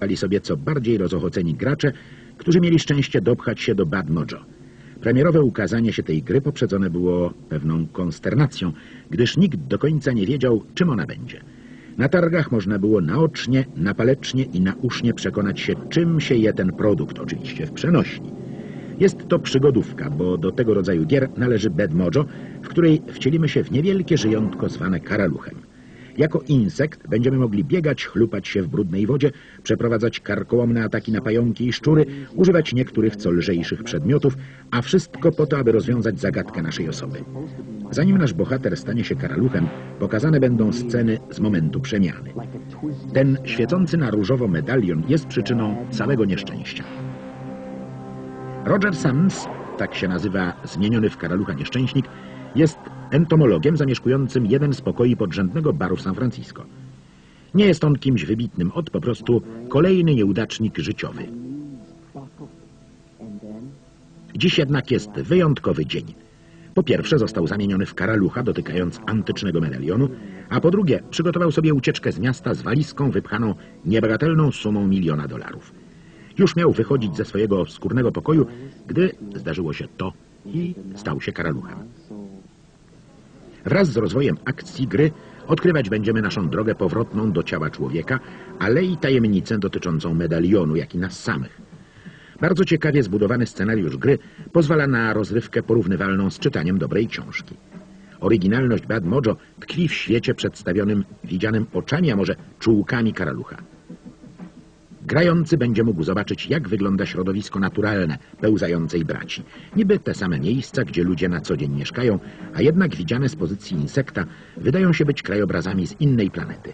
Dali sobie co bardziej rozochoceni gracze, którzy mieli szczęście dopchać się do Bad Mojo. Premierowe ukazanie się tej gry poprzedzone było pewną konsternacją, gdyż nikt do końca nie wiedział, czym ona będzie. Na targach można było naocznie, napalecznie i nausznie przekonać się, czym się je ten produkt, oczywiście w przenośni. Jest to przygodówka, bo do tego rodzaju gier należy Bad Mojo, w której wcielimy się w niewielkie żyjątko zwane karaluchem. Jako insekt będziemy mogli biegać, chlupać się w brudnej wodzie, przeprowadzać karkołomne ataki na pająki i szczury, używać niektórych co lżejszych przedmiotów, a wszystko po to, aby rozwiązać zagadkę naszej osoby. Zanim nasz bohater stanie się karaluchem, pokazane będą sceny z momentu przemiany. Ten świecący na różowo medalion jest przyczyną całego nieszczęścia. Roger Sams, tak się nazywa zmieniony w karalucha nieszczęśnik, jest entomologiem zamieszkującym jeden z pokoi podrzędnego baru w San Francisco. Nie jest on kimś wybitnym, od po prostu kolejny nieudacznik życiowy. Dziś jednak jest wyjątkowy dzień. Po pierwsze został zamieniony w karalucha, dotykając antycznego medalionu, a po drugie przygotował sobie ucieczkę z miasta z walizką wypchaną niebagatelną sumą miliona dolarów. Już miał wychodzić ze swojego skórnego pokoju, gdy zdarzyło się to i stał się karaluchem. Wraz z rozwojem akcji gry odkrywać będziemy naszą drogę powrotną do ciała człowieka, ale i tajemnicę dotyczącą medalionu, jak i nas samych. Bardzo ciekawie zbudowany scenariusz gry pozwala na rozrywkę porównywalną z czytaniem dobrej książki. Oryginalność Bad Mojo tkwi w świecie przedstawionym widzianym oczami, a może czułkami karalucha. Grający będzie mógł zobaczyć, jak wygląda środowisko naturalne pełzającej braci. Niby te same miejsca, gdzie ludzie na co dzień mieszkają, a jednak widziane z pozycji insekta wydają się być krajobrazami z innej planety.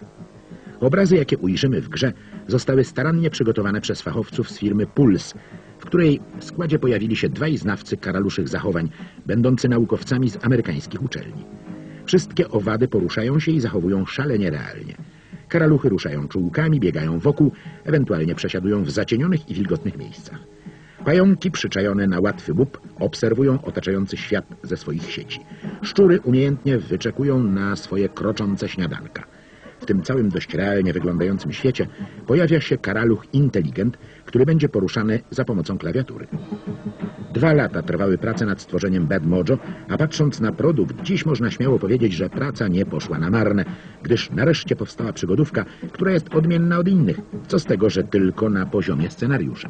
Obrazy, jakie ujrzymy w grze, zostały starannie przygotowane przez fachowców z firmy Puls, w której składzie pojawili się dwaj znawcy karaluszych zachowań, będący naukowcami z amerykańskich uczelni. Wszystkie owady poruszają się i zachowują szalenie realnie. Karaluchy ruszają czułkami, biegają wokół, ewentualnie przesiadują w zacienionych i wilgotnych miejscach. Pająki przyczajone na łatwy bób obserwują otaczający świat ze swoich sieci. Szczury umiejętnie wyczekują na swoje kroczące śniadanka. W tym całym dość realnie wyglądającym świecie pojawia się karaluch inteligent, który będzie poruszany za pomocą klawiatury. Dwa lata trwały prace nad stworzeniem Bad Mojo, a patrząc na produkt, dziś można śmiało powiedzieć, że praca nie poszła na marne, gdyż nareszcie powstała przygodówka, która jest odmienna od innych, co z tego, że tylko na poziomie scenariusza.